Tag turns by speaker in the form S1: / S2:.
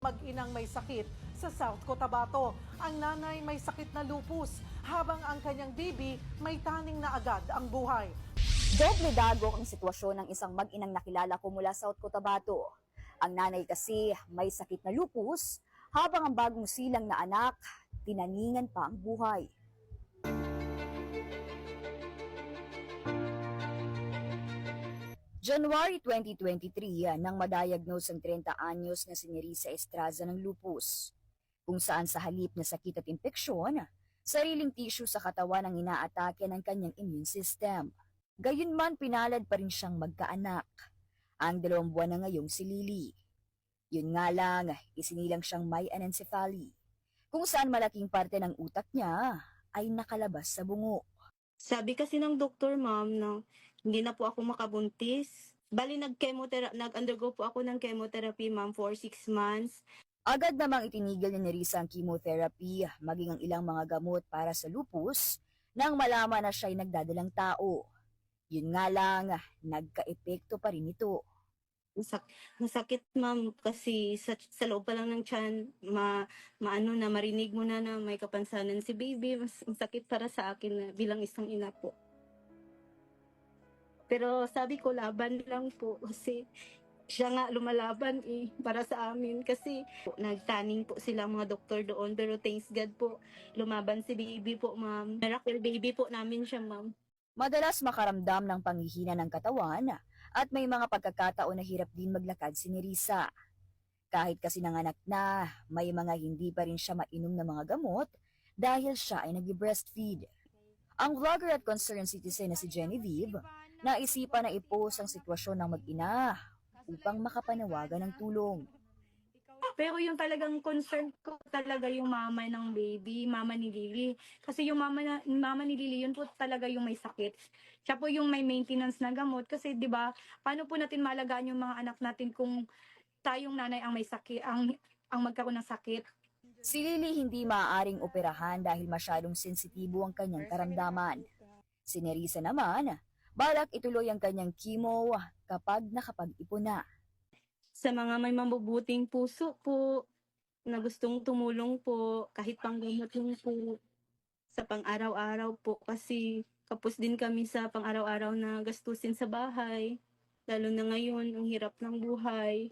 S1: Mag-inang may sakit sa South Cotabato. Ang nanay may sakit na lupus, habang ang kanyang baby may taning na agad ang buhay.
S2: Doble dagok ang sitwasyon ng isang mag-inang nakilala ko mula South Cotabato. Ang nanay kasi may sakit na lupus, habang ang bagong silang na anak, tinaningan pa ang buhay. January 2023 nang madiagnose ang 30 anyos na si Nerissa Estraza ng lupus, kung saan sa halip na sakit at impeksyon, sariling tissue sa katawan ang inaatake ng kanyang immune system. Gayunman pinalad pa rin siyang magkaanak. Ang dalawang buwan na ngayong si Lily. Yun nga lang, isinilang siyang may anencephaly, kung saan malaking parte ng utak niya ay nakalabas sa bungo.
S3: Sabi kasi ng doktor, ma'am, na hindi na po ako makabuntis. Bali, nag-chemotherapy, nag-undergo po ako ng chemotherapy, ma'am, for six months.
S2: Agad namang itinigil ni Nerissa ang chemotherapy, maging ang ilang mga gamot para sa lupus, nang malaman na siya'y nagdadalang tao. Yun nga lang, nagka-epekto pa rin ito.
S3: Masak- masakit, ma'am, kasi sa, sa loob pa lang ng tiyan, ma, maano na, marinig mo na na may kapansanan si baby. Mas masakit para sa akin na bilang isang ina po. Pero sabi ko, laban lang po kasi siya nga lumalaban eh, para sa amin kasi po, nagtaning po sila mga doktor doon pero thanks God po lumaban si baby po ma'am miracle baby po namin siya ma'am
S2: Madalas makaramdam ng panghihina ng katawan at may mga pagkakataon na hirap din maglakad si Nerissa. Kahit kasi nanganak na, may mga hindi pa rin siya mainom na mga gamot dahil siya ay nag-breastfeed. Ang vlogger at concerned citizen na si Genevieve, naisipan na i-post ang sitwasyon ng mag-ina upang makapanawagan ng tulong.
S3: Pero yung talagang concern ko talaga yung mama ng baby, mama ni Lily. Kasi yung mama, na, mama ni Lily, yun po talaga yung may sakit. Siya po yung may maintenance na gamot. Kasi di ba paano po natin malagaan yung mga anak natin kung tayong nanay ang may sakit, ang, ang magkaroon ng sakit.
S2: Si Lily hindi maaaring operahan dahil masyadong sensitibo ang kanyang karamdaman. Si Nerissa naman, balak ituloy ang kanyang chemo kapag nakapag-ipon na.
S3: Sa mga may mabubuting puso po, na gustong tumulong po, kahit panggamot yung po, sa pang-araw-araw po. Kasi kapos din kami sa pang-araw-araw na gastusin sa bahay. Lalo na ngayon, ang hirap ng buhay.